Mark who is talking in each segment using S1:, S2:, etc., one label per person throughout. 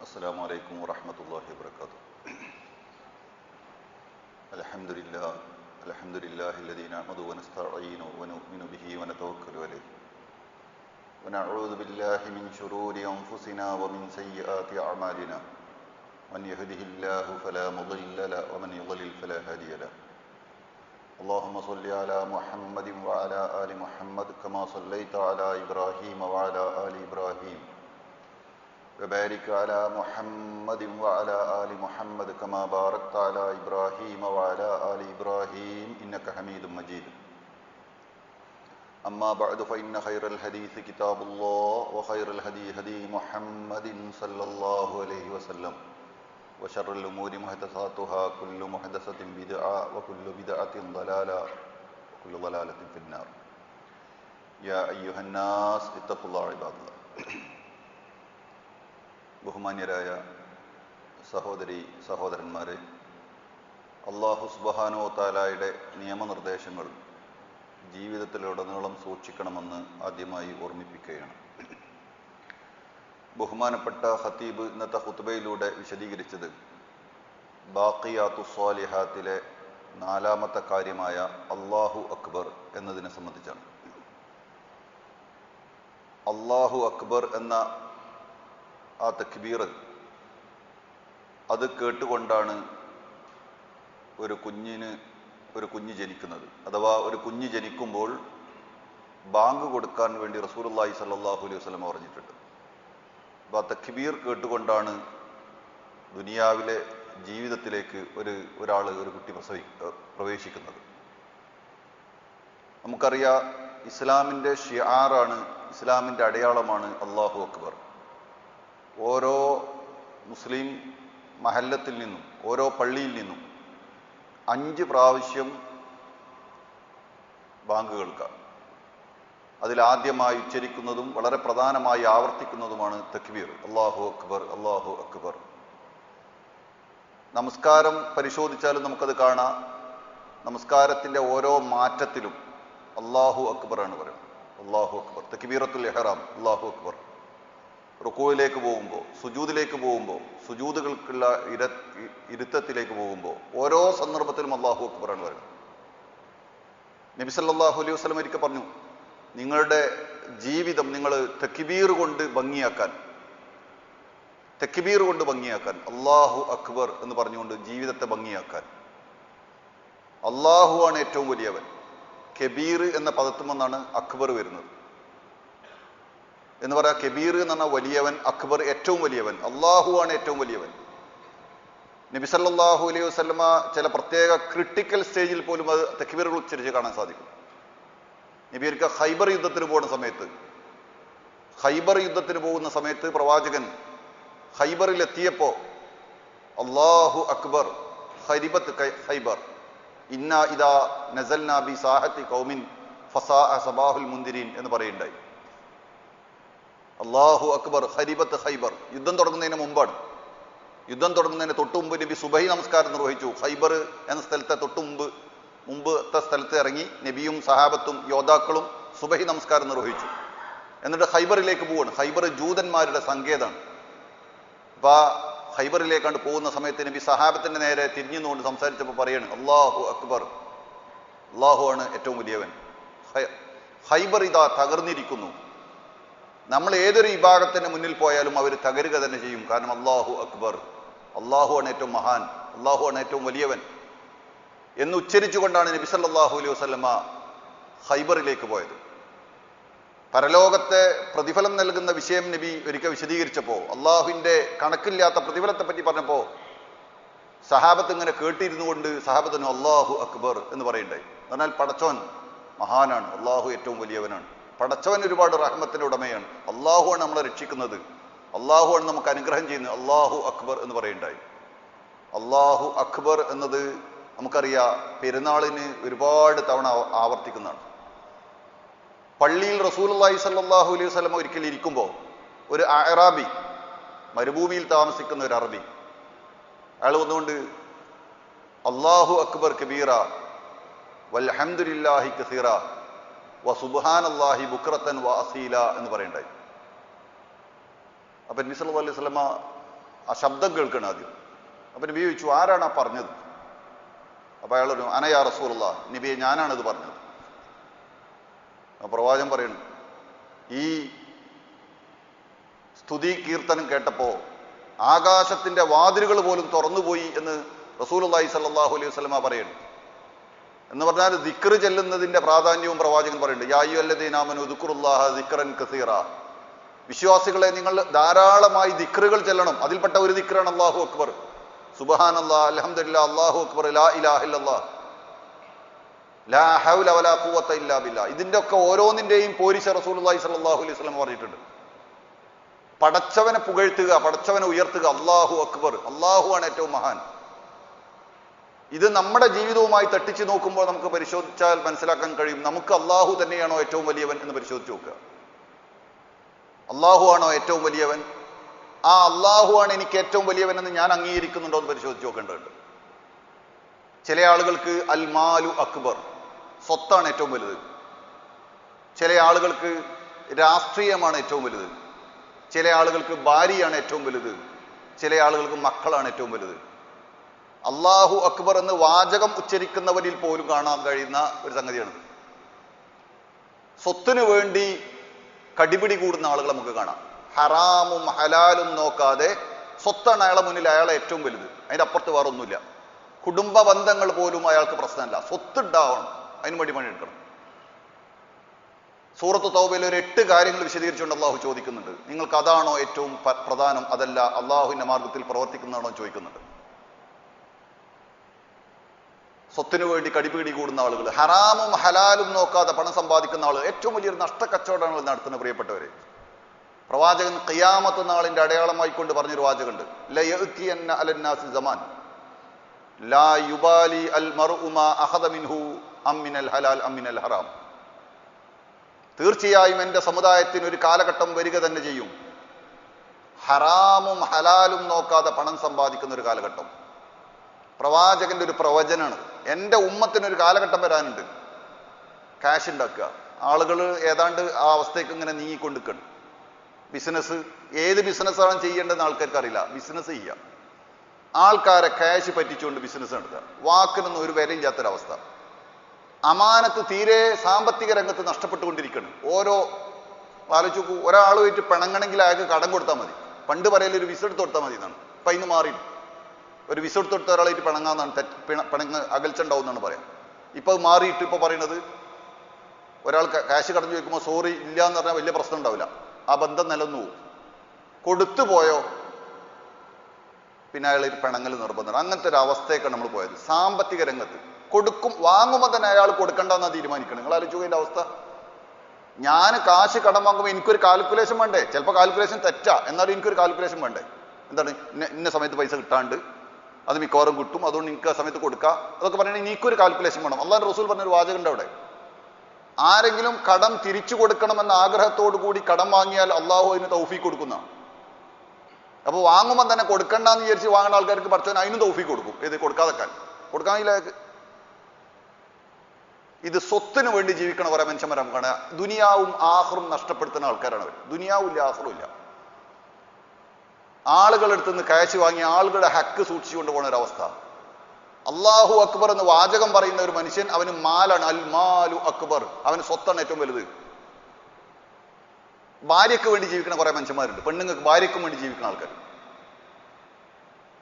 S1: السلام عليكم ورحمة الله وبركاته. الحمد لله الحمد لله الذي نعمده ونستعينه ونؤمن به ونتوكل عليه. ونعوذ بالله من شرور أنفسنا ومن سيئات أعمالنا. من يهده الله فلا مضل له ومن يضلل فلا هادي له. اللهم صل على محمد وعلى آل محمد كما صليت على إبراهيم وعلى آل إبراهيم. وبارك على محمد وعلى آل محمد كما باركت على إبراهيم وعلى آل إبراهيم إنك حميد مجيد. أما بعد فإن خير الحديث كتاب الله وخير الهدي هدي محمد صلى الله عليه وسلم. وشر الأمور محدثاتها كل محدثة بدعة وكل بدعة ضلالة وكل ضلالة في النار. يا أيها الناس اتقوا الله عباد الله. ബഹുമാന്യരായ സഹോദരി സഹോദരന്മാരെ അള്ളാഹു സുബഹാനോ താലായുടെ നിയമനിർദ്ദേശങ്ങൾ ജീവിതത്തിലുടനീളം സൂക്ഷിക്കണമെന്ന് ആദ്യമായി ഓർമ്മിപ്പിക്കുകയാണ്. ബഹുമാനപ്പെട്ട ഹത്തീബ് ഇന്നത്തെ ഹുത്തുബയിലൂടെ വിശദീകരിച്ചത് ബാക്കിയാത്തു സ്വാലിഹാത്തിലെ നാലാമത്തെ കാര്യമായ അള്ളാഹു അക്ബർ എന്നതിനെ സംബന്ധിച്ചാണ്. അള്ളാഹു അക്ബർ എന്ന ആ തക്ബീർ. അത് കേട്ടുകൊണ്ടാണ് ഒരു കുഞ്ഞിന് ഒരു കുഞ്ഞ് ജനിക്കുന്നത്. അഥവാ ഒരു കുഞ്ഞ് ജനിക്കുമ്പോൾ ബാങ്ക് കൊടുക്കാൻ വേണ്ടി റസൂർല്ലാഹി സല്ലാഹു അലൈഹി വസ്ലം പറഞ്ഞിട്ടുണ്ട്. അപ്പോൾ ആ തക്ബീർ കേട്ടുകൊണ്ടാണ് ദുനിയാവിലെ ജീവിതത്തിലേക്ക് ഒരു ഒരാൾ ഒരു കുട്ടി പ്രസവി പ്രവേശിക്കുന്നത്. നമുക്കറിയാം ഇസ്ലാമിന്റെ ഷിയാറാണ് ഇസ്ലാമിന്റെ അടയാളമാണ് അള്ളാഹു അക്ബർ. ഓരോ മുസ്ലിം മഹല്ലത്തിൽ നിന്നും ഓരോ പള്ളിയിൽ നിന്നും അഞ്ച് പ്രാവശ്യം ബാങ്ക് കേൾക്കാം അതിലാദ്യമായി ഉച്ചരിക്കുന്നതും വളരെ പ്രധാനമായി ആവർത്തിക്കുന്നതുമാണ് തക്ബീർ. അള്ളാഹു അക്ബർ അള്ളാഹു അക്ബർ. നമസ്കാരം പരിശോധിച്ചാലും നമുക്കത് കാണാം. നമസ്കാരത്തിന്റെ ഓരോ മാറ്റത്തിലും അള്ളാഹു അക്ബറാണ് പറയുന്നത്. അള്ളാഹു അക്ബർ. തക്ബീറത്തുൽ എഹറാം അള്ളാഹു അക്ബർ. റുക്കുവിലേക്ക് പോകുമ്പോൾ സുജൂതിലേക്ക് പോകുമ്പോൾ സുജൂതുകൾക്കുള്ള ഇര ഇരുത്തത്തിലേക്ക് പോകുമ്പോൾ ഓരോ സന്ദർഭത്തിലും അള്ളാഹു അക്ബറാണ് വരുന്നത്. നബി സല്ലാഹു അലൈഹി വസ്ലം ഒരിക്കൽ പറഞ്ഞു നിങ്ങളുടെ ജീവിതം നിങ്ങൾ തെക്കിബീർ കൊണ്ട് ഭംഗിയാക്കാൻ തെക്കിബീർ കൊണ്ട് ഭംഗിയാക്കാൻ അള്ളാഹു അക്ബർ എന്ന് പറഞ്ഞുകൊണ്ട് ജീവിതത്തെ ഭംഗിയാക്കാൻ. അള്ളാഹു ആണ് ഏറ്റവും വലിയവൻ. കബീർ എന്ന പദത്തുമെന്നാണ് അക്ബർ വരുന്നത്. എന്ന് പറയാ കബീർ എന്ന് പറഞ്ഞാൽ വലിയവൻ അക്ബർ ഏറ്റവും വലിയവൻ അള്ളാഹു ആണ് ഏറ്റവും വലിയവൻ. നബിസല്ലാഹു അലൈഹി വസ്ലമ ചില പ്രത്യേക ക്രിട്ടിക്കൽ സ്റ്റേജിൽ പോലും അത് തെക്കുബീറുകൾ ഉച്ചരിച്ച് കാണാൻ സാധിക്കും. നബീർക്ക് ഹൈബർ യുദ്ധത്തിന് പോകുന്ന സമയത്ത് ഹൈബർ യുദ്ധത്തിന് പോകുന്ന സമയത്ത് പ്രവാചകൻ ഹൈബറിൽ എത്തിയപ്പോ അള്ളാഹു അക്ബർ ഹരിബത്ത് ഹൈബർ ഇന്ന ഇതാ നസൽ നബി സാഹത്തി കൗമിൻ ഫസാ സബാഹുൽ മുന്തിരീൻ എന്ന് പറയുണ്ടായി അള്ളാഹു അക്ബർ ഹരിബത്ത് ഹൈബർ യുദ്ധം തുടങ്ങുന്നതിന് മുമ്പാണ്. യുദ്ധം തുടങ്ങുന്നതിന് തൊട്ടു മുമ്പ് നബി സുബൈ നമസ്കാരം നിർവഹിച്ചു. ഹൈബർ എന്ന സ്ഥലത്തെ തൊട്ടു മുമ്പ് മുമ്പത്തെ സ്ഥലത്ത് ഇറങ്ങി നബിയും സഹാബത്തും യോദ്ധാക്കളും സുബഹി നമസ്കാരം നിർവഹിച്ചു. എന്നിട്ട് ഹൈബറിലേക്ക് പോവാണ്. ഹൈബർ ജൂതന്മാരുടെ സങ്കേതമാണ്. അപ്പൊ ആ ഹൈബറിലേക്കാണ്ട് പോകുന്ന സമയത്ത് നബി സഹാബത്തിന്റെ നേരെ തിരിഞ്ഞുകൊണ്ട് സംസാരിച്ചപ്പോൾ പറയാണ് അള്ളാഹു അക്ബർ. അള്ളാഹു ആണ് ഏറ്റവും വലിയവൻ ഹൈബർ ഇതാ തകർന്നിരിക്കുന്നു. നമ്മൾ ഏതൊരു വിഭാഗത്തിന്റെ മുന്നിൽ പോയാലും അവർ തകരുക തന്നെ ചെയ്യും. കാരണം അള്ളാഹു അക്ബർ. അള്ളാഹു ആണ് ഏറ്റവും മഹാൻ. അള്ളാഹു ആണ് ഏറ്റവും വലിയവൻ. എന്ന് ഉച്ചരിച്ചുകൊണ്ടാണ് നബി സല്ലാഹു അലൈഹി വസ്ലമ ഹൈബറിലേക്ക് പോയത്. പരലോകത്തെ പ്രതിഫലം നൽകുന്ന വിഷയം നബി ഒരിക്കൽ വിശദീകരിച്ചപ്പോൾ അള്ളാഹുവിന്റെ കണക്കില്ലാത്ത പ്രതിഫലത്തെ പറ്റി പറഞ്ഞപ്പോൾ സഹാബത്ത് ഇങ്ങനെ കേട്ടിരുന്നു കൊണ്ട് സഹാബത്തിന് അള്ളാഹു അക്ബർ എന്ന് പറയണ്ടായി എന്നാൽ പടച്ചോൻ മഹാനാണ്. അള്ളാഹു ഏറ്റവും വലിയവനാണ്. പടച്ചവൻ ഒരുപാട് റഹ്മത്തിന്റെ ഉടമയാണ്. അള്ളാഹുവാണ് നമ്മളെ രക്ഷിക്കുന്നത്. അള്ളാഹുവാണ് നമുക്ക് അനുഗ്രഹം ചെയ്യുന്നത്. അള്ളാഹു അക്ബർ എന്ന് പറയുണ്ടായി. അള്ളാഹു അക്ബർ എന്നത് നമുക്കറിയാം പെരുന്നാളിന് ഒരുപാട് തവണ ആവർത്തിക്കുന്നതാണ്. പള്ളിയിൽ റസൂലി സല്ലാഹു അലൈഹി വസ്ലം ഒരിക്കൽ ഇരിക്കുമ്പോൾ ഒരു അറാബി മരുഭൂമിയിൽ താമസിക്കുന്ന ഒരു അറബി അയാൾ വന്നുകൊണ്ട് അള്ളാഹു അക്ബർ കബീറ വൽഹംദുലില്ലാഹി കസീറ വ ബുക്രത്തൻ വ അസീല എന്ന് പറയണ്ടായി. അപ്പൊ നബി സല്ലല്ലാഹു അലൈഹി സ്വലമ ആ ശബ്ദം കേൾക്കണം ആദ്യം. അപ്പൊ നബി ചോദിച്ചു ആരാണ് ആ പറഞ്ഞത്? അപ്പൊ അയാൾ പറഞ്ഞു അനയാ റസൂലുള്ള നബിയെ ഞാനാണിത് പറഞ്ഞത്. പ്രവാചം പ്രവാചകൻ പറയുന്നു ഈ സ്തുതി കീർത്തനം കേട്ടപ്പോ ആകാശത്തിന്റെ വാതിലുകൾ പോലും തുറന്നുപോയി എന്ന് റസൂലുള്ളാഹി സല്ലാഹു അലൈഹി വസ്ലമ പറയുന്നു എന്ന് പറഞ്ഞാൽ ദിക്ർ ചെല്ലുന്നതിന്റെ പ്രാധാന്യവും പ്രവാചകൻ പറയുന്നുണ്ട്. യായു അല്ലദീനാമനു ദുക്കുറുല്ലാഹ ദിക്റൻ കസീറ. വിശ്വാസികളെ നിങ്ങൾ ധാരാളമായി ദിക്റുകൾ ചെല്ലണം. അതിൽപ്പെട്ട ഒരു ദിക്റാണ് അള്ളാഹു അക്ബർ. സുബഹാൻ അല്ലാ അലഹമില്ല അള്ളാഹു അക്ബർ ലാ ഇലാഹില്ലാ ലാ ഹൗല വലാ ഖുവത്ത ഇല്ലാ ബില്ലാ. ഇതിന്റെ ഒക്കെ ഓരോന്നിന്റെയും പോരിശ റസൂലുള്ളാഹി സ്വല്ലല്ലാഹു അലൈഹി സ്വലം പറഞ്ഞിട്ടുണ്ട്. പടച്ചവനെ പുകഴ്ത്തുക പടച്ചവനെ ഉയർത്തുക അള്ളാഹു അക്ബർ. അള്ളാഹു ആണ് ഏറ്റവും മഹാൻ. ഇത് നമ്മുടെ ജീവിതവുമായി തട്ടിച്ചു നോക്കുമ്പോൾ നമുക്ക് പരിശോധിച്ചാൽ മനസ്സിലാക്കാൻ കഴിയും. നമുക്ക് അള്ളാഹു തന്നെയാണോ ഏറ്റവും വലിയവൻ എന്ന് പരിശോധിച്ച് നോക്കുക. അള്ളാഹു ആണോ ഏറ്റവും വലിയവൻ? ആ അള്ളാഹു ആണ് എനിക്ക് ഏറ്റവും വലിയവൻ എന്ന് ഞാൻ അംഗീകരിക്കുന്നുണ്ടോ എന്ന് പരിശോധിച്ച് നോക്കേണ്ടതുണ്ട്. ചില ആളുകൾക്ക് അൽമാലു അക്ബർ സ്വത്താണ് ഏറ്റവും വലുത്. ചില ആളുകൾക്ക് രാഷ്ട്രീയമാണ് ഏറ്റവും വലുത്. ചില ആളുകൾക്ക് ഭാര്യയാണ് ഏറ്റവും വലുത്. ചില ആളുകൾക്ക് മക്കളാണ് ഏറ്റവും വലുത്. അള്ളാഹു അക്ബർ എന്ന് വാചകം ഉച്ചരിക്കുന്നവരിൽ പോലും കാണാൻ കഴിയുന്ന ഒരു സംഗതിയാണ്. സ്വത്തിനു വേണ്ടി കടിപിടി കൂടുന്ന ആളുകൾ നമുക്ക് കാണാം. ഹറാമും ഹലാലും നോക്കാതെ സ്വത്താണ് അയാളെ മുന്നിൽ അയാളെ ഏറ്റവും വലുത്. അതിന്റെ അപ്പുറത്ത് വേറെ ഒന്നുമില്ല. കുടുംബ ബന്ധങ്ങൾ പോലും അയാൾക്ക് പ്രശ്നമല്ല. സ്വത്ത് ഉണ്ടാവണം അതിന് വേണ്ടി പണിയെടുക്കണം സൂറത്ത് തൗബയിൽ ഒരു എട്ട് കാര്യങ്ങൾ വിശദീകരിച്ചുകൊണ്ട് അള്ളാഹു ചോദിക്കുന്നുണ്ട്. നിങ്ങൾക്ക് അതാണോ ഏറ്റവും പ്രധാനം? അതല്ല അള്ളാഹുവിന്റെ മാർഗത്തിൽ പ്രവർത്തിക്കുന്നതാണോ ചോദിക്കുന്നുണ്ട്. സ്വത്തിനു വേണ്ടി കടിപിടി കൂടുന്ന ആളുകൾ ഹറാമും ഹലാലും നോക്കാതെ പണം സമ്പാദിക്കുന്ന ആളുകൾ ഏറ്റവും വലിയൊരു നഷ്ടക്കച്ചവടങ്ങൾ നടത്തുന്ന പ്രിയപ്പെട്ടവരെ. പ്രവാചകൻ ഖിയാമത്ത് നാളിന്റെ അടയാളമായി കൊണ്ട് പറഞ്ഞൊരു വാചകമുണ്ട്. ഹറാം. തീർച്ചയായും എന്റെ സമുദായത്തിന് ഒരു കാലഘട്ടം വരിക തന്നെ ചെയ്യും. ഹറാമും ഹലാലും നോക്കാതെ പണം സമ്പാദിക്കുന്ന ഒരു കാലഘട്ടം. പ്രവാചകന്റെ ഒരു പ്രവചനാണ്. എന്റെ ഉമ്മത്തിനൊരു കാലഘട്ടം വരാനുണ്ട്. ക്യാഷ് ഉണ്ടാക്കുക ആളുകൾ ഏതാണ്ട് ആ അവസ്ഥയ്ക്ക് ഇങ്ങനെ നീങ്ങിക്കൊണ്ടിരിക്കണം. ബിസിനസ് ഏത് ബിസിനസ്സാണ് ചെയ്യേണ്ടതെന്ന് ആൾക്കാർക്ക് അറിയില്ല. ബിസിനസ് ചെയ്യുക ആൾക്കാരെ ക്യാഷ് പറ്റിച്ചുകൊണ്ട് ബിസിനസ് നടത്തുക. വാക്കിനൊന്നും ഒരു വിലയും ഇല്ലാത്തൊരവസ്ഥ അമാനത്ത് തീരെ സാമ്പത്തിക രംഗത്ത് നഷ്ടപ്പെട്ടുകൊണ്ടിരിക്കണം. ഓരോ ആലോചിച്ചു ഒരാളുമായിട്ട് പിണങ്ങണമെങ്കിൽ അയാൾക്ക് കടം കൊടുത്താൽ മതി. പണ്ട് പറയലൊരു വിസ എടുത്ത് കൊടുത്താൽ മതി എന്നാണ്. അപ്പം ഇന്ന് മാറി ഒരു വിസ എടുത്ത് കൊടുത്ത ഒരാളായിട്ട് പിണങ്ങാന്നാണ് തെറ്റ് പിണ പിണങ്ങ് അകൽച്ച ഉണ്ടാവുന്നതാണ് പറയാം. ഇപ്പൊ അത് മാറിയിട്ട് ഇപ്പൊ പറയുന്നത് ഒരാൾ ക്യാഷ് കടഞ്ഞു ചോദിക്കുമ്പോൾ സോറി ഇല്ല എന്ന് പറഞ്ഞാൽ വലിയ പ്രശ്നം ഉണ്ടാവില്ല. ആ ബന്ധം നിലന്നു കൊടുത്തു പോയോ പിന്നെ അയാൾ പിണങ്ങൽ നിർബന്ധം അങ്ങനത്തെ ഒരു അവസ്ഥയൊക്കെ നമ്മൾ പോയത്. സാമ്പത്തിക രംഗത്ത്. കൊടുക്കും വാങ്ങുമ്പോൾ തന്നെ അയാൾ കൊടുക്കണ്ടെന്നാണ് തീരുമാനിക്കണം. നിങ്ങൾ ആലോചിച്ചതിന്റെ അവസ്ഥ. ഞാൻ കാശ് കടം വാങ്ങുമ്പോൾ എനിക്കൊരു കാൽക്കുലേഷൻ വേണ്ടേ? ചിലപ്പോൾ കാൽക്കുലേഷൻ തെറ്റാ. എന്നാലും എനിക്കൊരു കാൽക്കുലേഷൻ വേണ്ടേ? എന്താണ്? ഇന്ന ഇന്ന സമയത്ത് പൈസ കിട്ടാണ്ട് അത് മിക്കവാറും കിട്ടും അതുകൊണ്ട് നിങ്ങൾക്ക് ആ സമയത്ത് കൊടുക്കാം. അതൊക്കെ പറയുകയാണെങ്കിൽ നീക്കൊരു കാൽക്കുലേഷൻ വേണം. അള്ളാഹ് റസൂൽ പറഞ്ഞൊരു വാചകമുണ്ട് അവിടെ. ആരെങ്കിലും കടം തിരിച്ചു കൊടുക്കണമെന്ന ആഗ്രഹത്തോടു കൂടി കടം വാങ്ങിയാൽ അള്ളാഹു അതിന് തൗഫി കൊടുക്കുന്ന. അപ്പോൾ വാങ്ങുമ്പോൾ തന്നെ കൊടുക്കണ്ടെന്ന് വിചാരിച്ച് വാങ്ങുന്ന ആൾക്കാർക്ക് പഠിച്ചവൻ അതിനും തൗഫി കൊടുക്കും. ഇത് കൊടുക്കാതെക്കാൻ കൊടുക്കാനില്ല ഇത് സ്വത്തിന് വേണ്ടി ജീവിക്കണ കുറെ മനുഷ്യന്മാരെ നമുക്ക് കാണാം. ദുനിയാവും ആഹ്റും നഷ്ടപ്പെടുത്തുന്ന ആൾക്കാരാണ് അവർ ദുനിയാവും ഇല്ല ആഹ്റും ഇല്ല. ആളുകളെടുത്ത് നിന്ന് കാശ് വാങ്ങി ആളുകളുടെ ഹക്ക് സൂക്ഷിച്ചു കൊണ്ടുപോകുന്ന ഒരു അവസ്ഥ അള്ളാഹു അക്ബർ എന്ന് വാചകം പറയുന്ന ഒരു മനുഷ്യൻ അവന് മാലാണ് അൽ മാലു അക്ബർ. അവന് സ്വത്താണ് ഏറ്റവും വലുത്. ഭാര്യയ്ക്ക് വേണ്ടി ജീവിക്കുന്ന കുറെ മനുഷ്യന്മാരുണ്ട്. പെണ്ണുങ്ങൾക്ക് ഭാര്യയ്ക്കും വേണ്ടി ജീവിക്കുന്ന ആൾക്കാർ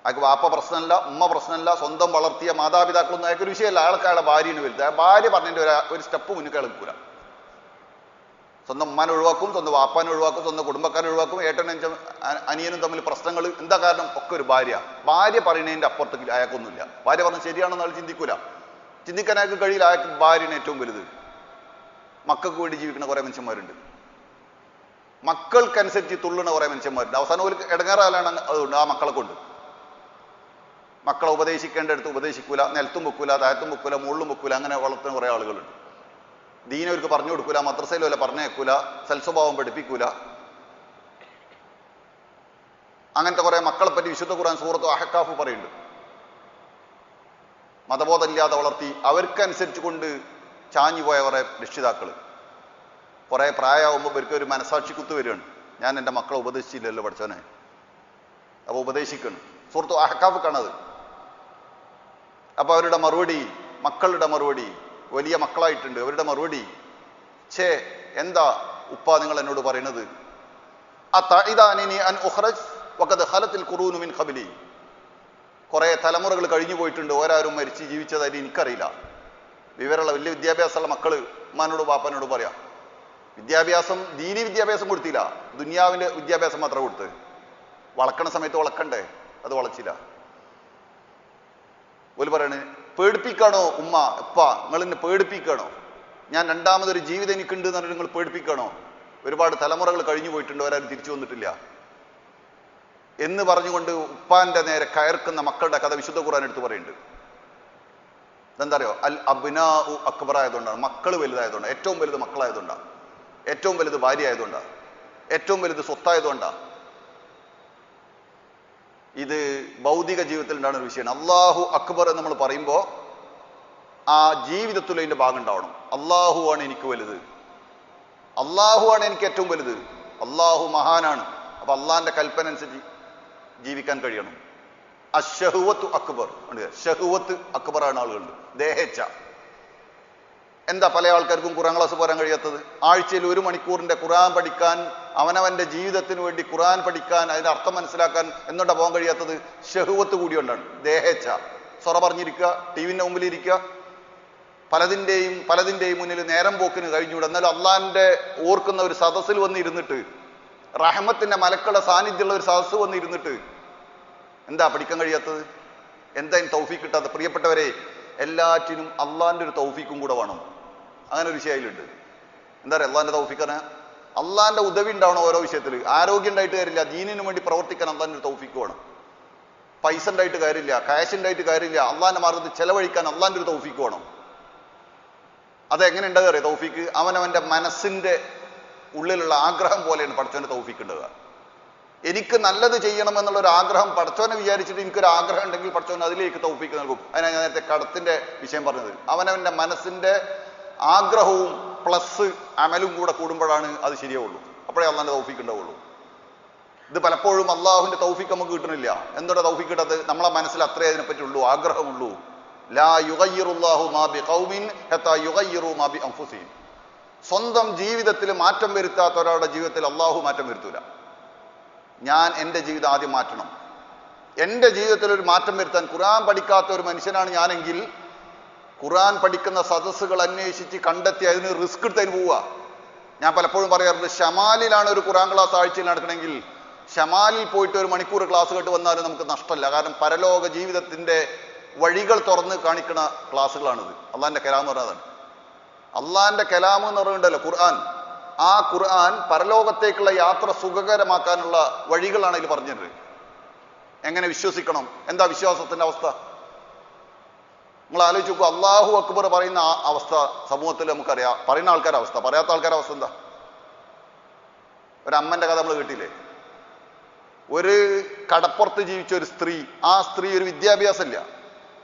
S1: അയാൾക്ക് വാപ്പ പ്രശ്നമല്ല ഉമ്മ പ്രശ്നമല്ല സ്വന്തം വളർത്തിയ മാതാപിതാക്കളൊന്നും അയാൾക്ക് ഒരു വിഷയമല്ല. അയാൾക്ക് അയാളെ ഭാര്യന് വലുത്. ഭാര്യ പറഞ്ഞതിന്റെ ഒരു സ്റ്റെപ്പ് മുന്നിൽ അയാൾ നിൽക്കൂല. സ്വന്തം ഉമ്മാനെ ഒഴിവാക്കും സ്വന്തം വാപ്പാനെ ഒഴിവാക്കും സ്വന്തം കുടുംബക്കാരെ ഒഴിവാക്കും ഏട്ടനും അനിയനും തമ്മിൽ പ്രശ്നങ്ങൾ. എന്താ കാരണം? ഒക്കെ ഒരു ഭാര്യ. ഭാര്യ പറയുന്നതിന്റെ അപ്പുറത്തേക്ക് അയാൾക്കൊന്നുമില്ല. ഭാര്യ പറഞ്ഞ ശരിയാണെന്ന് അയാൾ ചിന്തിക്കൂല. ചിന്തിക്കാൻ അയാൾക്ക് കഴിയില്ല. അയാൾക്ക് ഭാര്യയാണ് ഏറ്റവും വലുത്. മക്കൾക്ക് വേണ്ടി ജീവിക്കുന്ന കുറെ മനുഷ്യന്മാരുണ്ട്. മക്കൾക്കനുസരിച്ച് തുള്ളുന്ന കുറേ മനുഷ്യന്മാരുണ്ട്. അവസാനം ഒരു ഇടങ്ങാറാലാണ് അതുകൊണ്ട് ആ മക്കളെ കൊണ്ട്. മക്കളെ ഉപദേശിക്കേണ്ട അടുത്ത് ഉപദേശിക്കൂല. നിലത്തും വെക്കൂല താഴത്തും വെക്കൂല മുകളിലും വെക്കൂല. അങ്ങനെ വളർത്തുന്ന കുറേ ആളുകളുണ്ട്. ദീനവർക്ക് പറഞ്ഞു കൊടുക്കൂല മദ്രസയിലും അല്ല പറഞ്ഞേക്കൂല സൽസ്വഭാവം പഠിപ്പിക്കൂല. അങ്ങനത്തെ കുറെ മക്കളെ പറ്റി വിശുദ്ധ ഖുർആൻ സൂറത്ത് അഹക്കാഫ് പറയുന്നുണ്ട്. മതബോധമില്ലാതെ വളർത്തി അവർക്കനുസരിച്ച് കൊണ്ട് ചാഞ്ഞു പോയ കുറെ രക്ഷിതാക്കൾ കുറെ പ്രായമാകുമ്പോൾ ഇവർക്ക് ഒരു മനസാക്ഷി കുത്തു വരികയാണ്. ഞാൻ എന്റെ മക്കളെ ഉപദേശിച്ചില്ലല്ലോ പഠിച്ചവനെ. അപ്പോൾ ഉപദേശിക്കണം. സുഹൃത്തു അഹക്കാഫ് കാണത് അപ്പോൾ അവരുടെ മറുപടി മക്കളുടെ മറുപടി വലിയ മക്കളായിട്ടുണ്ട്. അവരുടെ മറുപടി ഛേ എന്താ ഉപ്പ നിങ്ങൾ എന്നോട് പറയുന്നത്? അൻ ഉഖ്റജ് വഖദ് ഖലത്തിൽ ഖുറൂനു മിൻ ഖബ്ലി. കുറെ തലമുറകൾ കഴിഞ്ഞു പോയിട്ടുണ്ട്. ഓരാരും മരിച്ച് ജീവിച്ചതായിട്ട് എനിക്കറിയില്ല. വിവരമുള്ള വലിയ വിദ്യാഭ്യാസമുള്ള മക്കൾ ഉമ്മാനോട് പാപ്പനോട് പറയാം. വിദ്യാഭ്യാസം ദീനി വിദ്യാഭ്യാസം കൊടുത്തില്ല. ദുനിയാവിന്റെ വിദ്യാഭ്യാസം മാത്രമേ കൊടുത്ത്. വളക്കണ സമയത്ത് വളക്കണ്ടേ? അത് വളച്ചില്ല. ഒരു പറയണേ പേടിപ്പിക്കാണോ ഉമ്മ എപ്പ നിങ്ങൾ എന്നെ പേടിപ്പിക്കണോ? ഞാൻ രണ്ടാമതൊരു ജീവിതം എനിക്കുണ്ട് എന്ന് പറഞ്ഞിട്ട് നിങ്ങൾ പേടിപ്പിക്കണോ? ഒരുപാട് തലമുറകൾ കഴിഞ്ഞു പോയിട്ടുണ്ട് അവരാരും തിരിച്ചു വന്നിട്ടില്ല. എന്ന് പറഞ്ഞുകൊണ്ട് ഉപ്പാന്റെ നേരെ കയർക്കുന്ന മക്കളുടെ കഥ വിശുദ്ധ ഖുർആൻ എടുത്ത് പറയുന്നുണ്ട്. എന്താ അറിയോ അൽ അബ്നാ അക്ബർ ആയതുകൊണ്ടാണ് മക്കൾ വലുതായതുകൊണ്ടാണ്. ഏറ്റവും വലുത് മക്കളായതുകൊണ്ടാണ്. ഏറ്റവും വലുത് ഭാര്യ ആയതുകൊണ്ടാണ് ഏറ്റവും വലുത് സ്വത്തായതുകൊണ്ടാണ്. ഇത് ഭൗതിക ജീവിതത്തിൽ ഉണ്ടാകുന്ന ഒരു വിഷയമാണ്. അള്ളാഹു അക്ബർ എന്ന് നമ്മൾ പറയുമ്പോൾ ആ ജീവിതത്തിൽ അതിന്റെ ഭാഗം ഉണ്ടാവണം അള്ളാഹു ആണ് എനിക്ക് വലുത്. അള്ളാഹു ആണ് എനിക്ക് ഏറ്റവും വലുത്. അള്ളാഹു മഹാനാണ്. അപ്പൊ അള്ളാഹിന്റെ കൽപ്പന അനുസരിച്ച് ജീവിക്കാൻ കഴിയണം. അഷഹുവത്ത് അക്ബർ. ഉണ്ട്. ഷഹുവത്ത് അക്ബറാണ് ആളുകളുണ്ട്. ദേഹേച്ഛ. എന്താ പല ആൾക്കാർക്കും ഖുറാൻ ക്ലാസ് പോരാൻ കഴിയാത്തത്? ആഴ്ചയിൽ ഒരു മണിക്കൂറിന്റെ ഖുറാൻ പഠിക്കാൻ അവനവന്റെ ജീവിതത്തിന് വേണ്ടി ഖുറാൻ പഠിക്കാൻ അതിന്റെ അർത്ഥം മനസ്സിലാക്കാൻ എന്നോട്ടാ പോകാൻ കഴിയാത്തത്? ഷെഹുവത്ത് കൂടിയുണ്ടാണ്. ദേഹേച്ഛ. സൊറ പറഞ്ഞിരിക്കുക ടി വിന്റെ മുമ്പിൽ ഇരിക്കുക. പലതിന്റെയും പലതിന്റെയും മുന്നിൽ നേരം പോക്കിന് കഴിഞ്ഞുകൂടെ. എന്നാലും അള്ളാന്റെ ഓർക്കുന്ന ഒരു സദസ്സിൽ വന്നിരുന്നിട്ട് റഹമത്തിന്റെ മലക്കളുടെ സാന്നിധ്യമുള്ള ഒരു സദസ്സ് വന്നിരുന്നിട്ട് എന്താ പഠിക്കാൻ കഴിയാത്തത്? എന്തായാലും തൗഫീക്ക് കിട്ടാത്ത പ്രിയപ്പെട്ടവരെ എല്ലാറ്റിനും അള്ളാന്റെ ഒരു തൗഫീക്കും കൂടെ വേണം. അങ്ങനെ ഒരു വിഷയമായിട്ടുണ്ട് എന്താ പറയുക അള്ളാന്റെ തൗഫീഖാണ് അള്ളാന്റെ ഉദവി ഉണ്ടാവണം ഓരോ വിഷയത്തിൽ ആരോഗ്യം ഉണ്ടായിട്ട് കാര്യമില്ല ദീനിനു വേണ്ടി പ്രവർത്തിക്കാൻ അള്ളാന്റെ ഒരു തൗഫിക്ക് വേണം. പൈസ ഉണ്ടായിട്ട് കാര്യമില്ല കാശ് ഉണ്ടായിട്ട് കാര്യമില്ല അള്ളാന്റെ മാർഗത്തിൽ ചെലവഴിക്കാൻ അള്ളാന്റെ ഒരു തൗഫിക്ക് വേണം. അതെങ്ങനെ ഉണ്ടാകുക അറിയാം? തൗഫിക്ക് അവനവന്റെ മനസ്സിന്റെ ഉള്ളിലുള്ള ആഗ്രഹം പോലെയാണ് പടച്ചവന്റെ തൗഫിക്ക് ഉണ്ടാകുക എനിക്ക് നല്ലത് ചെയ്യണമെന്നുള്ള ഒരു ആഗ്രഹം പഠിച്ചവനെ വിചാരിച്ചിട്ട് എനിക്കൊരു ആഗ്രഹം ഉണ്ടെങ്കിൽ പഠിച്ചവൻ അതിലേക്ക് തൗഫിക്ക് നൽകും. അതിനാണ് ഞാൻ നേരത്തെ കടത്തിന്റെ വിഷയം പറഞ്ഞത്. അവനവന്റെ മനസ്സിന്റെ ആഗ്രഹവും പ്ലസ് അമലും കൂടെ കൂടുമ്പോഴാണ് അത് ശരിയാവുള്ളൂ. അപ്പോഴേ അള്ളാന്റെ തൗഫീക്ക് ഉണ്ടാവുള്ളൂ. ഇത് പലപ്പോഴും അള്ളാഹുവിന്റെ തൗഫീക്ക് നമുക്ക് കിട്ടണില്ല. എന്തുകൊണ്ട് തൗഫീക്ക് കിട്ടത് നമ്മളെ മനസ്സിൽ അത്രേ അതിനെപ്പറ്റിയുള്ളൂ ആഗ്രഹമുള്ളൂ. ലാ യുഗയ്യറുല്ലാഹു മാബി കൗമിൻ ഹത്താ യുഗയ്യിറു മാ ബി അൻഫുസിഹിം സ്വന്തം ജീവിതത്തിൽ മാറ്റം വരുത്താത്ത ഒരാളുടെ ജീവിതത്തിൽ അള്ളാഹു മാറ്റം വരുത്തൂല. ഞാൻ എന്റെ ജീവിതം ആദ്യം മാറ്റണം. എന്റെ ജീവിതത്തിൽ ഒരു മാറ്റം വരുത്താൻ ഖുർആൻ പഠിക്കാത്ത ഒരു മനുഷ്യനാണ് ഞാനെങ്കിൽ ഖുർആൻ പഠിക്കുന്ന സദസ്സുകൾ അന്വേഷിച്ച് കണ്ടെത്തി അതിന് റിസ്ക് എടുത്തതിന് പോവുക ഞാൻ പലപ്പോഴും പറയാറുണ്ട് ഷമാലിലാണ് ഒരു ഖുറാൻ ക്ലാസ് ആഴ്ചയിൽ നടക്കണമെങ്കിൽ ഷമാലിൽ പോയിട്ട് ഒരു മണിക്കൂർ ക്ലാസ് കേട്ട് വന്നാലും നമുക്ക് നഷ്ടമല്ല. കാരണം പരലോക ജീവിതത്തിന്റെ വഴികൾ തുറന്ന് കാണിക്കുന്ന ക്ലാസ്സുകളാണിത്. അള്ളാഹിന്റെ കലാം എന്ന് പറഞ്ഞതാണ് അള്ളാഹിന്റെ കലാം എന്ന് പറയുന്നുണ്ടല്ലോ ഖുർആൻ. ആ ഖുർആൻ പരലോകത്തേക്കുള്ള യാത്ര സുഖകരമാക്കാനുള്ള വഴികളാണ് ഇതിൽ പറഞ്ഞിട്ടുണ്ട് എങ്ങനെ വിശ്വസിക്കണം? എന്താ വിശ്വാസത്തിന്റെ അവസ്ഥ? നിങ്ങൾ ആലോചിച്ച് നോക്കൂ അള്ളാഹു അക്ബർ പറയുന്ന ആ അവസ്ഥ സമൂഹത്തിൽ നമുക്കറിയാം. പറയുന്ന ആൾക്കാരുടെ അവസ്ഥ. പറയാത്ത ആൾക്കാരുടെ അവസ്ഥ എന്താ? ഒരമ്മന്റെ കഥ നമ്മൾ കേട്ടില്ലേ? ഒരു കടപ്പുറത്ത് ജീവിച്ച ഒരു സ്ത്രീ ആ സ്ത്രീ ഒരു വിദ്യാഭ്യാസമില്ല.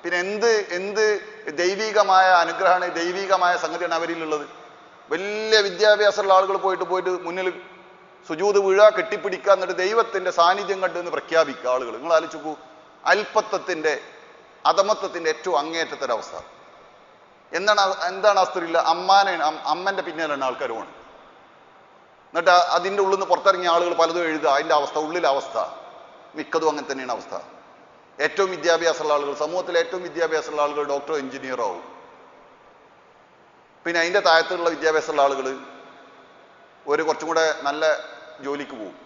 S1: പിന്നെ എന്ത് എന്ത് ദൈവികമായ അനുഗ്രഹമാണ് ദൈവികമായ സംഗതിയാണ് അവരിലുള്ളത് വലിയ വിദ്യാഭ്യാസമുള്ള ആളുകൾ പോയിട്ട് പോയിട്ട് മുന്നിൽ സുജൂത് വീഴ കെട്ടിപ്പിടിക്കുക എന്നിട്ട് ദൈവത്തിന്റെ സാന്നിധ്യം കണ്ടെന്ന് പ്രഖ്യാപിക്കുക ആളുകൾ നിങ്ങൾ ആലോചിച്ചു അല്പത്വത്തിന്റെ അധമത്വത്തിന്റെ ഏറ്റവും അങ്ങേറ്റത്തെ അവസ്ഥ എന്താണ് എന്താണ് ആ സ്ത്രീയിൽ അമ്മാനെ അമ്മന്റെ പിന്നാലാണ് ആൾക്കാർ വേണം എന്നിട്ട് അതിന്റെ ഉള്ളിൽ നിന്ന് പുറത്തിറങ്ങിയ ആളുകൾ പലതും എഴുതുക അതിന്റെ അവസ്ഥ ഉള്ളിലെ അവസ്ഥ. മിക്കതും അങ്ങനെ തന്നെയാണ് അവസ്ഥ. ഏറ്റവും വിദ്യാഭ്യാസമുള്ള ആളുകൾ സമൂഹത്തിലെ ഏറ്റവും വിദ്യാഭ്യാസമുള്ള ആളുകൾ ഡോക്ടറോ എഞ്ചിനീയറോ ആവും. പിന്നെ അതിന്റെ താഴത്തുള്ള വിദ്യാഭ്യാസമുള്ള ആളുകൾ ഒരു കുറച്ചും കൂടെ നല്ല ജോലിക്ക് പോകും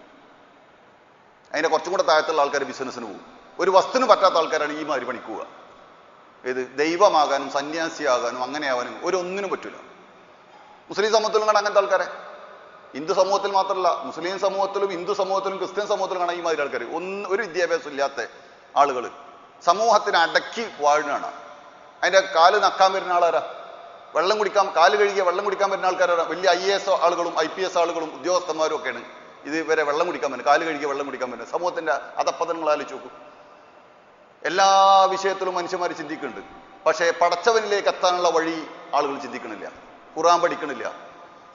S1: അതിന്റെ കുറച്ചും കൂടെ താഴത്തുള്ള ആൾക്കാർ ബിസിനസ്സിന് പോകും ഒരു വസ്തുവിന് പറ്റാത്ത ആൾക്കാരാണ് ഈ മാതിരി പണിക്ക് പോവുക ഏത് ദൈവമാകാനും സന്യാസിയാകാനും അങ്ങനെ ആവാനും ഒരു ഒന്നിനും പറ്റൂല. മുസ്ലിം സമൂഹത്തിലും കാണാൻ അങ്ങനത്തെ ആൾക്കാരെ. ഹിന്ദു സമൂഹത്തിൽ മാത്രമല്ല മുസ്ലിം സമൂഹത്തിലും ഹിന്ദു സമൂഹത്തിലും ക്രിസ്ത്യൻ സമൂഹത്തിലും കാണാൻ ഈ മാതിരി ആൾക്കാർ ഒന്ന് ഒരു വിദ്യാഭ്യാസം ഇല്ലാത്ത ആളുകൾ സമൂഹത്തിന് അടക്കി വാഴുന്നതാണ്. അതിന്റെ കാൽ നക്കാൻ വരുന്ന ആളാരാ? വെള്ളം കുടിക്കാൻ കാൽ കഴുകിയ വെള്ളം കുടിക്കാൻ വരുന്ന ആൾക്കാരാണ് വലിയ ഐ എസ് ആളുകളും ഐ പി എസ് ആളുകളും ഉദ്യോഗസ്ഥന്മാരും ഒക്കെയാണ്. ഇത് ഇവരെ വെള്ളം കുടിക്കാൻ വരുന്നത് കാൽ കഴുകിയ വെള്ളം കുടിക്കാൻ വരുന്നത്. സമൂഹത്തിന്റെ അതപ്പതനങ്ങൾ ആലോചിച്ച് നോക്കൂ. എല്ലാ വിഷയത്തിലും മനുഷ്യന്മാർ ചിന്തിക്കുന്നുണ്ട്. പക്ഷേ പടച്ചവനിലേക്ക് എത്താനുള്ള വഴി ആളുകൾ ചിന്തിക്കണില്ല. ഖുറാൻ പഠിക്കണില്ല.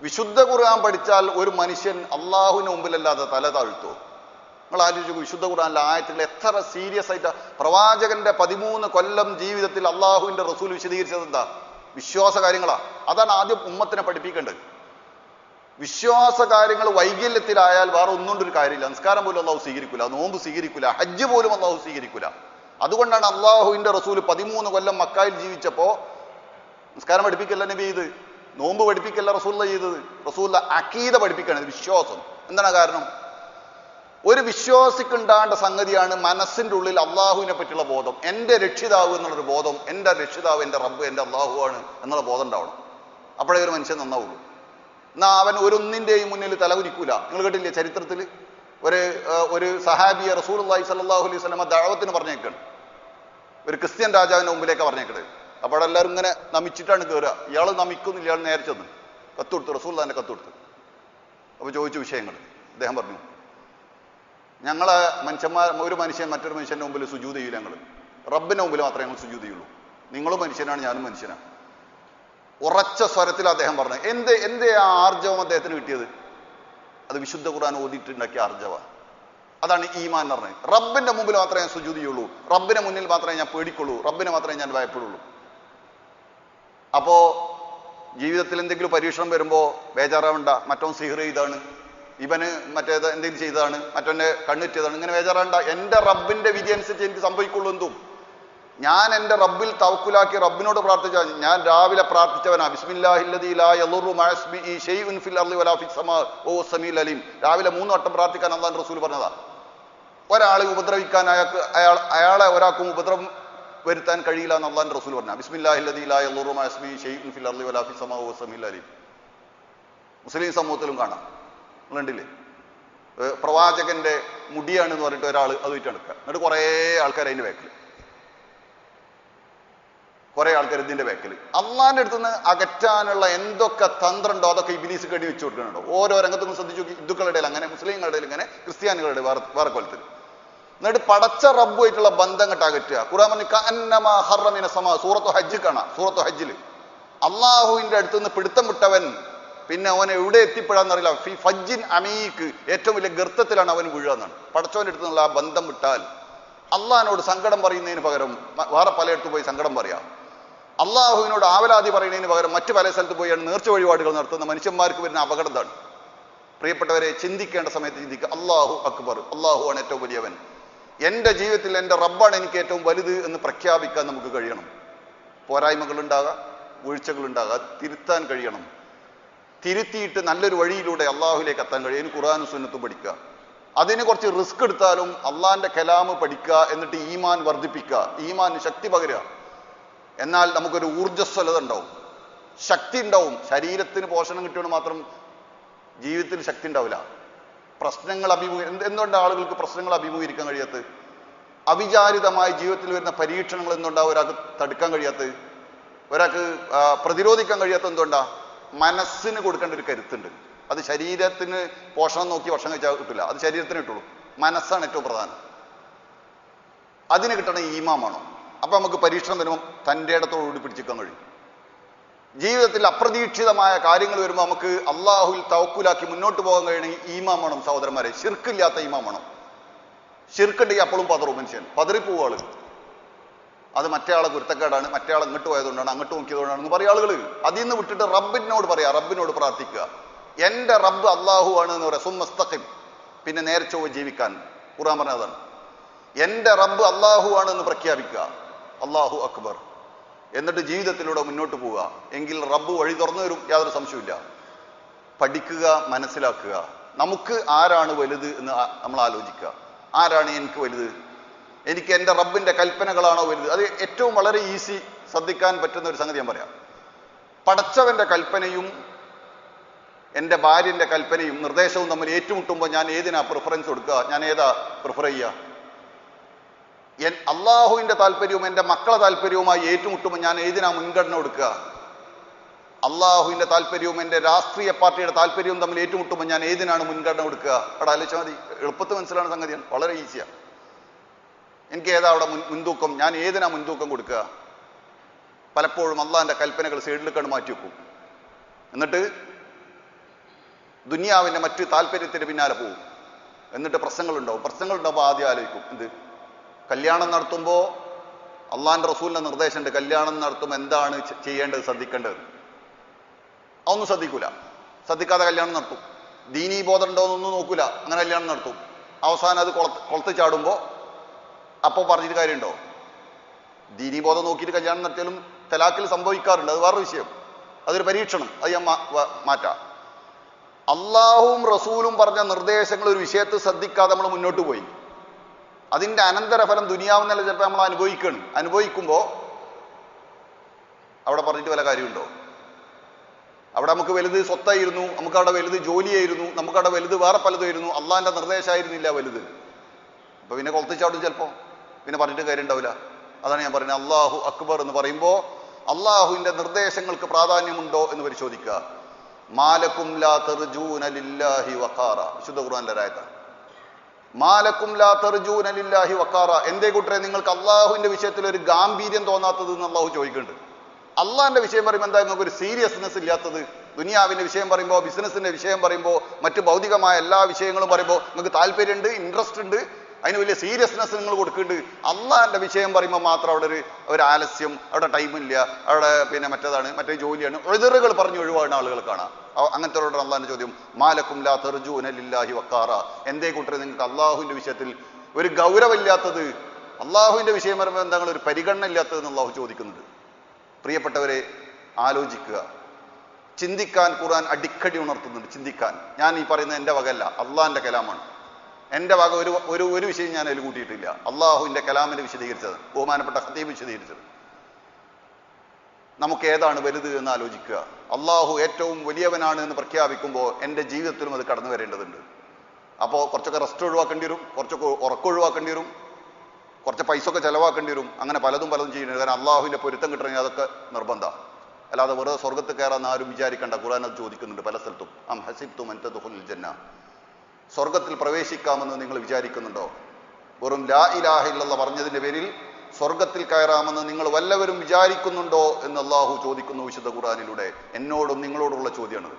S1: വിശുദ്ധ ഖുർആൻ പഠിച്ചാൽ ഒരു മനുഷ്യൻ അള്ളാഹുവിന് മുമ്പിലല്ലാതെ തല താഴ്ത്തോ? നിങ്ങൾ ആലോചിച്ചു വിശുദ്ധ ഖുർആനിലെ ആയത്തിൽ എത്ര സീരിയസ് ആയിട്ട്. പ്രവാചകന്റെ പതിമൂന്ന് കൊല്ലം ജീവിതത്തിൽ അള്ളാഹുവിന്റെ റസൂൽ വിശദീകരിച്ചത് എന്താ? വിശ്വാസ കാര്യങ്ങളാ. അതാണ് ആദ്യം ഉമ്മത്തിനെ പഠിപ്പിക്കേണ്ടത്. വിശ്വാസ കാര്യങ്ങൾ വൈകല്യത്തിലായാൽ വേറെ ഒന്നുകൊണ്ടൊരു കാര്യമില്ല. സംസ്കാരം പോലും അള്ളാഹു സ്വീകരിക്കില്ല നോമ്പ് സ്വീകരിക്കില്ല ഹജ്ജ് പോലും അള്ളാഹു സ്വീകരിക്കില്ല അതുകൊണ്ടാണ് അള്ളാഹുവിന്റെ റസൂൽ പതിമൂന്ന് കൊല്ലം മക്കായിൽ ജീവിച്ചപ്പോ നിസ്കാരം പഠിപ്പിക്കല്ല നബി ചെയ്ത്? നോമ്പ് പഠിപ്പിക്കല്ല റസൂല്ല ചെയ്തത്? റസൂല്ല അക്കീത പഠിപ്പിക്കുകയാണ് വിശ്വാസം. എന്താണ് കാരണം? ഒരു വിശ്വാസിക്കുണ്ടാകേണ്ട സംഗതിയാണ് മനസ്സിന്റെ ഉള്ളിൽ അള്ളാഹുവിനെ പറ്റിയുള്ള ബോധം. എന്റെ രക്ഷിതാവ് എന്നുള്ളൊരു ബോധം എന്റെ രക്ഷിതാവ് എന്റെ റബ്ബ് എന്റെ അള്ളാഹു ആണ് എന്നുള്ള ബോധം ഉണ്ടാവണം. അപ്പോഴേ ഒരു മനുഷ്യൻ നന്നാവുള്ളൂ. എന്നാ അവൻ ഒരൊന്നിന്റെയും മുന്നിൽ തലകുരിക്കൂല നിങ്ങൾ കേട്ടില്ലേ ചരിത്രത്തിൽ ഒരു ഒരു സഹാബിയ റസൂൽ അള്ളാഹി അലൈഹി സ്വലമ ദഴവത്തിന് പറഞ്ഞേക്കാണ്. ഒരു ക്രിസ്ത്യൻ രാജാവിന്റെ മുമ്പിലേക്ക് പറഞ്ഞേക്കണത്. അപ്പോൾ എല്ലാവരും ഇങ്ങനെ നമിച്ചിട്ടാണ് കയറുക ഇയാൾ നമിക്കുന്നില്ല ഇയാൾ നേരെ ചെന്ന്. കത്തുകൊടുത്തു റസൂൽ തന്നെ കത്തുകൊടുത്തു അപ്പോൾ ചോദിച്ചു വിഷയങ്ങൾ അദ്ദേഹം പറഞ്ഞു ഞങ്ങളെ മനുഷ്യന്മാർ ഒരു മനുഷ്യൻ മറ്റൊരു മനുഷ്യന്റെ മുമ്പിൽ സുജൂത് ചെയ്യില്ല ഞങ്ങൾ റബ്ബിന്റെ മുമ്പിൽ മാത്രമേ ഞങ്ങൾ സുജൂത് ചെയ്യുള്ളൂ. നിങ്ങളും മനുഷ്യനാണ് ഞാനും മനുഷ്യനാണ് ഉറച്ച സ്വരത്തിൽ അദ്ദേഹം പറഞ്ഞു എന്ത് എന്ത് ആ ആർജവം അദ്ദേഹത്തിന് കിട്ടിയത്? അത് വിശുദ്ധ ഖുർആൻ ഓതിയിട്ടുണ്ടാക്കിയ അർജവ. അതാണ് ഈമാൻ എന്ന് പറഞ്ഞത്. റബ്ബിന്റെ മുമ്പിൽ മാത്രമേ ഞാൻ സുജൂത് റബ്ബിന് മുന്നിൽ മാത്രമേ ഞാൻ പേടിക്കുള്ളൂ. റബ്ബിന് മാത്രമേ ഞാൻ ഭയപ്പെടുള്ളൂ. അപ്പോ ജീവിതത്തിൽ എന്തെങ്കിലും പരീക്ഷണം വരുമ്പോ ബേജാറാവണ്ട. മറ്റോൻ സിഹർ ചെയ്താണ്. ഇവന് മറ്റേ എന്തെങ്കിലും ചെയ്തതാണ്. മറ്റവന്റെ കണ്ണിറ്റിയതാണ്. ഇങ്ങനെ ബേജാറാവണ്ട. എന്റെ റബ്ബിന്റെ വിധി അനുസരിച്ച് എനിക്ക് സംഭവിക്കുള്ളൂ എന്തും. ഞാൻ എന്റെ റബ്ബിൽ തവക്കുലാക്കി റബ്ബിനോട് പ്രാർത്ഥിച്ച ഞാൻ രാവിലെ പ്രാർത്ഥിച്ചവനാ. ബിസ്മില്ലാഹില്ലദീ ലാ യളുറു മഅസ്മിഇ ഫിൽ അർളി വലാ ഫിസ് സമാ ഓ സമീൽ അലീം. രാവിലെ മൂന്ന് വട്ടം പ്രാർത്ഥിക്കാൻ അള്ളാൻ റസൂൽ പറഞ്ഞതാ. ഒരാളെ ഉപദ്രവിക്കാൻ അയാൾക്ക് അയാൾ അയാളെ ഒരാൾക്കും ഉപദ്രവം വരുത്താൻ കഴിയില്ല എന്ന് അള്ളാൻ റസൂൽ പറഞ്ഞ. ബിസ്മില്ലാഹില്ലദീ ലാ യളുറു മഅസ്മിഇ ഫിൽ അർളി വലാ ഫിസ് സമാ ഓ സമീൽ അലീം. മുസ്ലിം സമൂഹത്തിലും കാണാം. നിങ്ങളുണ്ടില്ലേ പ്രവാചകന്റെ മുടിയാണ് എന്ന് പറഞ്ഞിട്ട് ഒരാൾ അത് വിറ്റെടുക്കുക എന്നിട്ട് കുറേ ആൾക്കാർ അതിന്റെ ബാക്കിൽ കുറെ ആൾക്കാർ ഇതിന്റെ ബാക്കിൽ അള്ളാന്റെ അടുത്ത് നിന്ന് അകറ്റാനുള്ള എന്തൊക്കെ തന്ത്രമുണ്ടോ അതൊക്കെ ഇബിലീസ് കടി വെച്ചു കൊടുക്കുന്നുണ്ടോ? ഓരോ രംഗത്തും ശ്രദ്ധിച്ചു ഹിന്ദുക്കളുടെ അങ്ങനെ മുസ്ലിങ്ങളുടെ ഇങ്ങനെ ക്രിസ്ത്യാനികളുടെ വേറെ വേറെ കൊലത്തിൽ. എന്നിട്ട് പടച്ച റബ്ബുമായിട്ടുള്ള ബന്ധം കെട്ട് അകറ്റുക ഖുറാൻ പറഞ്ഞു ഹറമിന സമ. സൂറത്തു ഹജ്ജ് കാണാം സൂറത്തു ഹജ്ജിൽ അള്ളാഹുവിന്റെ അടുത്ത് നിന്ന് പിടുത്തം വിട്ടവൻ പിന്നെ അവൻ എവിടെ എത്തിപ്പെടാന്നറിയില്ല ഫി ഫജ്ജിൻ അമീക്ക് ഏറ്റവും വലിയ ഗർത്തത്തിലാണ് അവൻ വീഴുകയെന്നാണ് പടച്ചവന്റെ അടുത്ത് നിന്നുള്ള ആ ബന്ധം വിട്ടാൽ അള്ളഹാനോട് സങ്കടം പറയുന്നതിന് പകരം വേറെ പലയിടത്ത് പോയി സങ്കടം പറയാം. അള്ളാഹുവിനോട് ആവലാതി പറയുന്നതിന് പകരം മറ്റു പല സ്ഥലത്ത് പോയാണ് നേർച്ച വഴിപാടുകൾ നടത്തുന്ന മനുഷ്യന്മാർക്ക് വരുന്ന അപകടം പ്രിയപ്പെട്ടവരെ ചിന്തിക്കേണ്ട സമയത്ത് ചിന്തിക്കുക. അള്ളാഹു അക്ബർ. അള്ളാഹു ആണ് ഏറ്റവും വലിയവൻ. എന്റെ ജീവിതത്തിൽ എന്റെ റബ്ബാണ് എനിക്ക് ഏറ്റവും വലുത് എന്ന് പ്രഖ്യാപിക്കാൻ നമുക്ക് കഴിയണം. ഉണ്ടാകാം അത് തിരുത്താൻ കഴിയണം. തിരുത്തിയിട്ട് നല്ലൊരു വഴിയിലൂടെ അള്ളാഹുലേക്ക് എത്താൻ കഴിയും. ഖുറാനും സുന്നത്തും പഠിക്കുക. അതിന് കുറച്ച് റിസ്ക് എടുത്താലും അള്ളാഹിന്റെ കലാമ് പഠിക്കുക. എന്നിട്ട് ഈമാൻ വർദ്ധിപ്പിക്കുക. ഈമാൻ ശക്തി പകരുക. എന്നാൽ നമുക്കൊരു ഊർജസ്വലത ഉണ്ടാവും ശക്തി ഉണ്ടാവും ശരീരത്തിന് പോഷണം കിട്ടിയോണ്ട് മാത്രം ജീവിതത്തിൽ ശക്തി ഉണ്ടാവില്ല പ്രശ്നങ്ങൾ അഭിമുഖീ എന്ത് എന്തുകൊണ്ട് ആളുകൾക്ക് പ്രശ്നങ്ങൾ അഭിമുഖീകരിക്കാൻ കഴിയാത്ത അവിചാരിതമായ ജീവിതത്തിൽ വരുന്ന പരീക്ഷണങ്ങൾ എന്തുകൊണ്ടാ ഒരാൾക്ക് തടുക്കാൻ കഴിയാത്ത ഒരാൾക്ക് പ്രതിരോധിക്കാൻ കഴിയാത്ത എന്തുകൊണ്ടാ? മനസ്സിന് കൊടുക്കേണ്ട ഒരു കരുത്തുണ്ട്. അത് ശരീരത്തിന് പോഷണം നോക്കി ഭക്ഷണം കഴിച്ചാൽ കിട്ടില്ല അത് ശരീരത്തിന് കിട്ടുള്ളൂ. മനസ്സാണ് ഏറ്റവും പ്രധാനം. അതിന് കിട്ടണ ഈമാമാണോ അപ്പൊ നമുക്ക് പരീക്ഷണം വരുമ്പം തന്റെ ഇടത്തോടുകൂടി പിടിച്ചിക്കാൻ കഴിയും. ജീവിതത്തിൽ അപ്രതീക്ഷിതമായ കാര്യങ്ങൾ വരുമ്പോൾ നമുക്ക് അള്ളാഹുൽ തവക്കുലാക്കി മുന്നോട്ട് പോകാൻ കഴിയണമെങ്കിൽ ഈമാം വേണം സഹോദരന്മാരെ. ശിർക്കില്ലാത്ത ഈമാം വേണം. ശിർക്കുണ്ടെങ്കിൽ അപ്പോഴും പതറും മനുഷ്യൻ പതറിപ്പോവും അത് മറ്റേ ആളെ കുരുത്തക്കേടാണ് മറ്റേ ആൾ ഇങ്ങോട്ട് പോയതുകൊണ്ടാണ് അങ്ങോട്ട് നോക്കിയതുകൊണ്ടാണ് എന്ന് പറയും ആളുകൾ അതിൽ നിന്ന് വിട്ടിട്ട് റബ്ബിനോട് പറയാ റബ്ബിനോട് പ്രാർത്ഥിക്കുക എന്റെ റബ്ബ് അള്ളാഹു ആണ് എന്ന് പറയാം സുമസ്തഖിം പിന്നെ നേരെ ചൊവ്വ ജീവിക്കാൻ. ഖുറാൻ പറഞ്ഞതാണ് എന്റെ റബ്ബ് അള്ളാഹു എന്ന് പ്രഖ്യാപിക്കുക അള്ളാഹു അക്ബർ. എന്നിട്ട് ജീവിതത്തിലൂടെ മുന്നോട്ട് പോവുക. എങ്കിൽ റബ്ബ് വഴി തുറന്നു വരും യാതൊരു സംശയമില്ല പഠിക്കുക മനസ്സിലാക്കുക. നമുക്ക് ആരാണ് വലുത് എന്ന് നമ്മൾ ആലോചിക്കുക. ആരാണ് എനിക്ക് വലുത്? എനിക്ക് എന്റെ റബ്ബിന്റെ കൽപ്പനകളാണോ വലുത്? അത് ഏറ്റവും വളരെ ഈസി ശ്രദ്ധിക്കാൻ പറ്റുന്ന ഒരു സംഗതി ഞാൻ പറയാം. പടച്ചവന്റെ കൽപ്പനയും എന്റെ ഭാര്യന്റെ കൽപ്പനയും നിർദ്ദേശവും തമ്മിൽ ഏറ്റുമുട്ടുമ്പോൾ ഞാൻ ഏതിനാ പ്രിഫറൻസ് കൊടുക്കുക? ഞാൻ ഏതാ പ്രിഫർ ചെയ്യുക? എൻ അള്ളാഹുവിന്റെ താല്പര്യവും എന്റെ മക്കളെ താല്പര്യവുമായി ഏറ്റുമുട്ടുമ്പോൾ ഞാൻ ഏതിനാ മുൻഗണന കൊടുക്കുക? അള്ളാഹുവിന്റെ താല്പര്യവും എന്റെ രാഷ്ട്രീയ പാർട്ടിയുടെ താല്പര്യവും തമ്മിൽ ഏറ്റുമുട്ടുമ്പോൾ ഞാൻ ഏതിനാണ് മുൻഗണന കൊടുക്കുക? അവിടെ ആലോചിച്ചാൽ മതി എളുപ്പത്തിൽ മനസ്സിലാണ് സംഗതിയാണ് വളരെ ഈസിയാണ് എനിക്ക് ഏതാ അവിടെ മുൻ മുൻതൂക്കം? ഞാൻ ഏതിനാ മുൻതൂക്കം കൊടുക്കുക? പലപ്പോഴും അള്ളാഹിന്റെ കൽപ്പനകൾ സൈഡിലേക്കാണ് മാറ്റി വെക്കും. എന്നിട്ട് ദുനിയാവിന്റെ മറ്റു താല്പര്യത്തിന് പിന്നാലെ പോകും എന്നിട്ട് പ്രശ്നങ്ങളുണ്ടാവും. പ്രശ്നങ്ങളുണ്ടാവുമ്പോൾ ആദ്യം ആലോചിക്കും എന്ത്? കല്യാണം നടത്തുമ്പോൾ അള്ളാന്റെ റസൂലിന്റെ നിർദ്ദേശമുണ്ട്. കല്യാണം നടത്തുമ്പോൾ എന്താണ് ചെയ്യേണ്ടത് ശ്രദ്ധിക്കേണ്ടത്? അതൊന്നും ശ്രദ്ധിക്കൂല. ശ്രദ്ധിക്കാതെ കല്യാണം നടത്തും. ദീനീ ബോധം ഉണ്ടോ എന്നൊന്നും നോക്കൂല. അങ്ങനെ കല്യാണം നടത്തും. അവസാനം അത് കൊളത്ത് കൊളത്ത് ചാടുമ്പോൾ അപ്പോൾ പറഞ്ഞിട്ട് കാര്യമുണ്ടോ? ദീനീ ബോധം നോക്കിയിട്ട് കല്യാണം നടത്തിയാലും തലാക്കിൽ സംഭവിക്കാറുണ്ട്. അത് വേറൊരു വിഷയം. അതൊരു പരീക്ഷണം. അത് ഞാൻ മാറ്റാം. അള്ളാഹുവും റസൂലും പറഞ്ഞ നിർദ്ദേശങ്ങൾ ഒരു വിഷയത്തെ ശ്രദ്ധിക്കാതെ നമ്മൾ മുന്നോട്ട് പോയി. അതിന്റെ അനന്തരഫലം നില ചിലപ്പോൾ നമ്മൾ അനുഭവിക്കണം. അനുഭവിക്കുമ്പോൾ അവിടെ പറഞ്ഞിട്ട് വല്ല കാര്യമുണ്ടോ? അവിടെ നമുക്ക് വലുത് സ്വത്തായിരുന്നു നമുക്ക് അവിടെ വലുത് ജോലിയായിരുന്നു നമുക്ക് അവിടെ വലുത് വേറെ പലതായിരുന്നു അള്ളാഹിന്റെ നിർദ്ദേശമായിരുന്നില്ല വലുത്. അപ്പോൾ പിന്നെ കൊളത്തിച്ചാടും ചിലപ്പോൾ പിന്നെ പറഞ്ഞിട്ട് കാര്യം ഉണ്ടാവില്ല അതാണ് ഞാൻ പറയുന്നത്. അള്ളാഹു അക്ബർ എന്ന് പറയുമ്പോൾ അള്ളാഹുവിന്റെ നിർദ്ദേശങ്ങൾക്ക് പ്രാധാന്യമുണ്ടോ എന്ന് പരിശോധിക്കുക. മാലക്കും ലാ തെർജൂനലില്ലാഹി വഖാറ. വിശുദ്ധ ഖുർആന്റെ രായത്ത മാലക്കും ലാ ലില്ലാഹി വക്കാറ എന്തേ കൂട്ടരെ നിങ്ങൾക്ക് അള്ളാഹുവിന്റെ വിഷയത്തിൽ ഒരു ഗാംഭീര്യം തോന്നാത്തത് എന്ന് അള്ളാഹു ചോദിക്കുന്നുണ്ട്. അള്ളാഹിന്റെ വിഷയം പറയുമ്പോൾ എന്താ നിങ്ങൾക്ക് ഒരു സീരിയസ്നെസ് ഇല്ലാത്തത്? ദുനിയാവിന്റെ വിഷയം പറയുമ്പോൾ ബിസിനസിന്റെ വിഷയം പറയുമ്പോൾ മറ്റ് ഭൗതികമായ എല്ലാ വിഷയങ്ങളും പറയുമ്പോൾ നിങ്ങൾക്ക് താല്പര്യമുണ്ട് ഇൻട്രസ്റ്റ് ഉണ്ട്. അതിന് വലിയ സീരിയസ്നെസ് നിങ്ങൾ കൊടുക്കുന്നുണ്ട്. അള്ളാഹിന്റെ വിഷയം പറയുമ്പോൾ മാത്രം അവിടെ ഒരു ഒരു ആലസ്യം അവിടെ ടൈമില്ല അവിടെ പിന്നെ മറ്റേതാണ് മറ്റേ ജോലിയാണ്. എതിറുകൾ പറഞ്ഞ് ഒഴിവാകുന്ന ആളുകൾ കാണാം. അങ്ങനത്തെ അള്ളാഹിന്റെ ചോദ്യം മാലക്കും ലാ തെർജൂന ലില്ലാഹി വക്കാറ. എന്തേ കൂട്ടരെ നിങ്ങൾക്ക് അള്ളാഹുവിന്റെ വിഷയത്തിൽ ഒരു ഗൗരവമില്ലാത്തത്? അള്ളാഹുവിന്റെ വിഷയം പറയുമ്പോൾ എന്താണ് ഒരു പരിഗണന ഇല്ലാത്തത് എന്ന് അള്ളാഹു ചോദിക്കുന്നുണ്ട്. പ്രിയപ്പെട്ടവരെ ആലോചിക്കുക. ചിന്തിക്കാൻ ഖുർആൻ അടിക്കടി ഉണർത്തുന്നുണ്ട്. ചിന്തിക്കാൻ. ഞാൻ ഈ പറയുന്നത് എന്റെ വകയല്ല അള്ളാഹിന്റെ കലാമാണ്. എന്റെ ഭാഗം ഒരു ഒരു ഒരു വിഷയം ഞാൻ അതിൽ കൂട്ടിയിട്ടില്ല. അള്ളാഹുവിന്റെ കലാമിന് വിശദീകരിച്ചത് ബഹുമാനപ്പെട്ട ഹത്തീബ് വിശദീകരിച്ചത്. നമുക്ക് ഏതാണ് വലുത് എന്ന് ആലോചിക്കുക. അള്ളാഹു ഏറ്റവും വലിയവനാണ് എന്ന് പ്രഖ്യാപിക്കുമ്പോൾ എന്റെ ജീവിതത്തിലും അത് കടന്നു വരേണ്ടതുണ്ട്. അപ്പോൾ കുറച്ചൊക്കെ റെസ്റ്റ് ഒഴിവാക്കേണ്ടി വരും കുറച്ചൊക്കെ ഉറക്കം ഒഴിവാക്കേണ്ടി വരും കുറച്ച് പൈസ ഒക്കെ ചിലവാക്കേണ്ടി വരും. അങ്ങനെ പലതും പലതും വരും കാരണം അള്ളാഹുവിന്റെ പൊരുത്തം കിട്ടണമെങ്കിൽ അതൊക്കെ നിർബന്ധമാണ് അല്ലാതെ വെറുതെ സ്വർഗത്ത് കയറാൻ ആരും വിചാരിക്കേണ്ട. ഖുർആൻ അത് ചോദിക്കുന്നുണ്ട് പല സ്ഥലത്തും. അം ഹസിബ്തും അൻത ദുഹുൽ ജന്ന. സ്വർഗത്തിൽ പ്രവേശിക്കാമെന്ന് നിങ്ങൾ വിചാരിക്കുന്നുണ്ടോ? വെറും ലാ ഇലാഹില്ലെന്ന് പറഞ്ഞതിന്റെ പേരിൽ സ്വർഗത്തിൽ കയറാമെന്ന് നിങ്ങൾ വല്ലവരും വിചാരിക്കുന്നുണ്ടോ എന്ന് അള്ളാഹു ചോദിക്കുന്നു വിശുദ്ധ ഖുറാനിലൂടെ എന്നോടും നിങ്ങളോടുള്ള ചോദ്യമാണത്.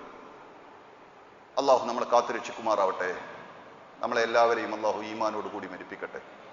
S1: അള്ളാഹു നമ്മളെ കാത്തുരക്ഷിക്കുമാറാവട്ടെ. നമ്മളെ എല്ലാവരെയും അള്ളാഹു ഈമാനോട് കൂടി മരിപ്പിക്കട്ടെ.